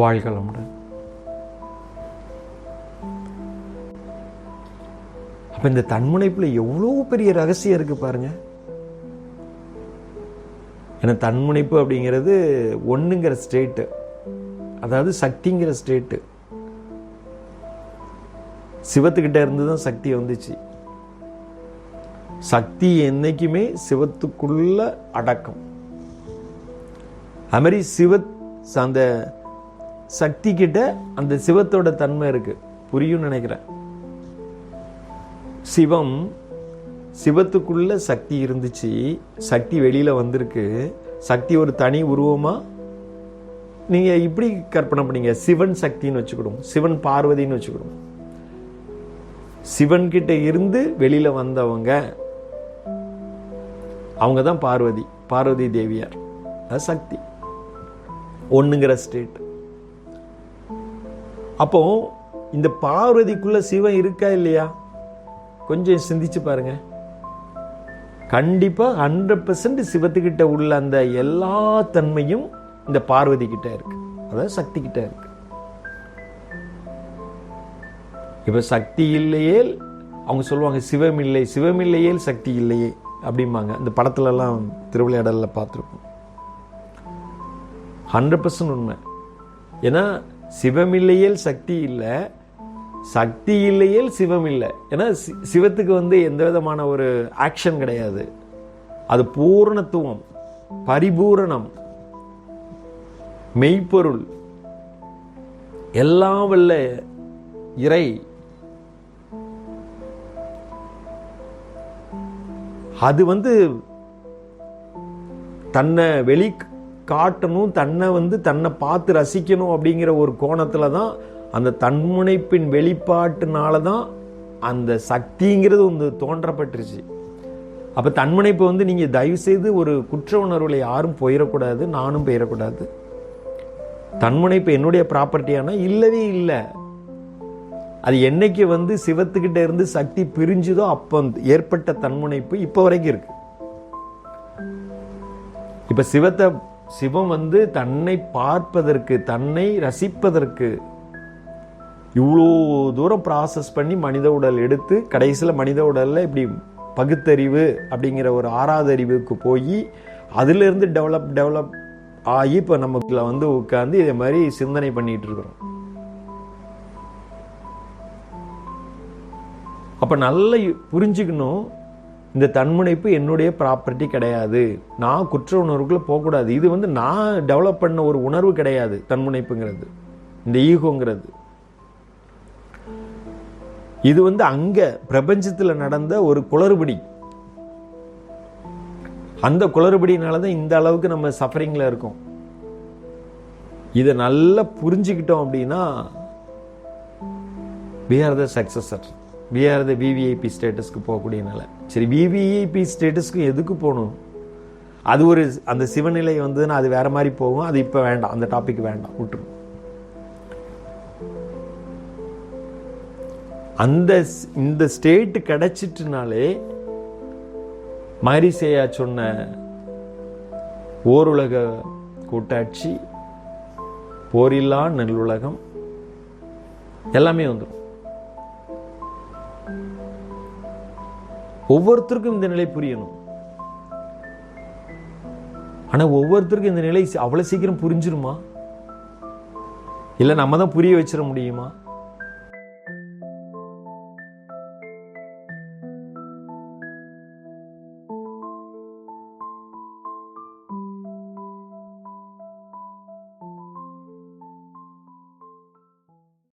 வாழ்களமுடன் அப்ப இந்த தன்முனைப்புல எவ்வளவு பெரிய ரகசியம் இருக்கு பாருங்க. ஏன்னா தன்முனைப்பு அப்படிங்கிறது ஒண்ணுங்கிற ஸ்டேட்டு அதாவது சக்திங்கிற ஸ்டேட்டு சிவத்துக்கிட்ட இருந்து தான் சக்தி வந்துச்சு. சக்தி என்னைக்குமே சிவத்துக்குள்ள அடக்கம். அது மாதிரி சிவ அந்த சக்தி கிட்ட அந்த சிவத்தோட தன்மை இருக்கு. புரியும் நினைக்கிறேன். சிவம் சிவத்துக்குள்ள சக்தி இருந்துச்சு சக்தி வெளியில வந்திருக்கு. சக்தி ஒரு தனி உருவமா? நீங்க இப்படி கற்பனை பண்ணீங்க. சிவன் சக்தின்னு வச்சுக்கிடும் சிவன் பார்வதின்னு வச்சுக்கிடும் சிவன் கிட்ட இருந்து வெளியில வந்தவங்க அவங்க தான் பார்வதி. பார்வதி தேவியார். அது சக்தி. ஒண்ணுங்கிற ஸ்டேட் அப்போ இந்த பார்வதிக்குள்ள சிவன் இருக்கா இல்லையா? கொஞ்சம் சிந்திச்சு பாருங்க. கண்டிப்பாக ஹண்ட்ரட் பர்சன்ட் சிவத்துக்கிட்ட உள்ள அந்த எல்லா தன்மையும் இந்த பார்வதி கிட்ட இருக்கு. அதாவது சக்தி கிட்ட இருக்கு. இப்ப சக்தி இல்லையே அவங்க சொல்லுவாங்க சிவம் இல்லை சிவம் இல்லையே சக்தி இல்லையே அப்படிம்பாங்க. இந்த படத்துல எல்லாம் திருவிளையாடல்ல பார்த்துருப்போம். ஹண்ட்ரட் பர்சன்ட் உண்மை. ஏன்னா சிவம் இல்லையேல் சக்தி இல்லை. சக்தி இல்லையேல் சிவம் இல்லை. ஏன்னா சி- சிவத்துக்கு வந்து எந்த விதமான ஒரு ஆக்ஷன் கிடையாது. அது பூரணத்துவம் பரிபூரணம் மெய்ப்பொருள். எல்லாம் வல்ல இறை. அது வந்து தன்னை வெளி காட்டணும் தன்னை வந்து தன்னை பார்த்து ரசிக்கணும் அப்படிங்கிற ஒரு கோணத்தில் தான் அந்த தன்முனைப்பின் வெளிப்பாட்டுனால தான் அந்த சக்திங்கிறது வந்து தோன்றப்பட்டுருச்சு. அப்போ தன்முனைப்பு வந்து நீங்கள் தயவு செய்து ஒரு குற்ற உணர்வுல யாரும் போயிடக்கூடாது நானும் போயிடக்கூடாது. தன்முனைப்பு என்னுடைய ப்ராப்பர்ட்டியானா? இல்லவே இல்லை. அது என்னைக்கு வந்து சிவத்துக்கிட்ட இருந்து சக்தி பிரிஞ்சுதோ அப்போ ஏற்பட்ட தன்முனைப்பு இப்போ வரைக்கும் இருக்கு. இப்போ சிவத்தை சிவம் வந்து தன்னை பார்ப்பதற்கு தன்னை ரசிப்பதற்கு. இவ்வளோ தூரம் ப்ராசஸ் பண்ணி மனித உடல் எடுத்து கடைசியில் மனித உடல்ல இப்படி பகுத்தறிவு அப்படிங்கிற ஒரு ஆறாவது அறிவுக்கு போய் அதுலேருந்து டெவலப் டெவலப் ஆகி இப்போ நமக்குள்ள வந்து உட்கார்ந்து இதே மாதிரி சிந்தனை பண்ணிட்டு இருக்கிறோம். அப்போ நல்லா புரிஞ்சுக்கணும் இந்த தன்முனைப்பு என்னுடைய ப்ராப்பர்ட்டி கிடையாது. நான் குற்ற உணர்வுக்குள்ளே போகக்கூடாது. இது வந்து நான் டெவலப் பண்ண ஒரு உணர்வு கிடையாது தன்முனைப்புங்கிறது. இந்த ஈகோங்கிறது. இது வந்து அங்க பிரபஞ்சத்தில் நடந்த ஒரு குளறுபடி. அந்த குளறுபடினால தான் இந்த அளவுக்கு நம்ம சஃபரிங்ல இருக்கோம். இதை நல்லா புரிஞ்சுக்கிட்டோம் அப்படின்னா we are the successor we are the VVIP ஸ்டேட்டஸ்க்கு போகக்கூடிய நிலை. சரி விவிஐபி ஸ்டேட்டஸ்க்கு எதுக்கு போகணும்? அது ஒரு அந்த சிவநிலை வந்ததுன்னா அது வேற மாதிரி போகும். அது இப்போ வேண்டாம். அந்த டாபிக் வேண்டாம். விட்டுரும் அந்த இந்த ஸ்டேட் கிடைச்சிட்டுனாலே மாரிசேயா சொன்ன ஓருலக கூட்டாட்சி போரில்லா நல்லுலகம் எல்லாமே வந்துடும் ஒவ்வொருத்தருக்கும் இந்த நிலை புரியணும். ஆனா ஒவ்வொருத்தருக்கும் இந்த நிலை சி- அவ்வளவு சீக்கிரம் புரிஞ்சிருமா? இல்ல நம்ம தான் புரிய வச்சிட முடியுமா?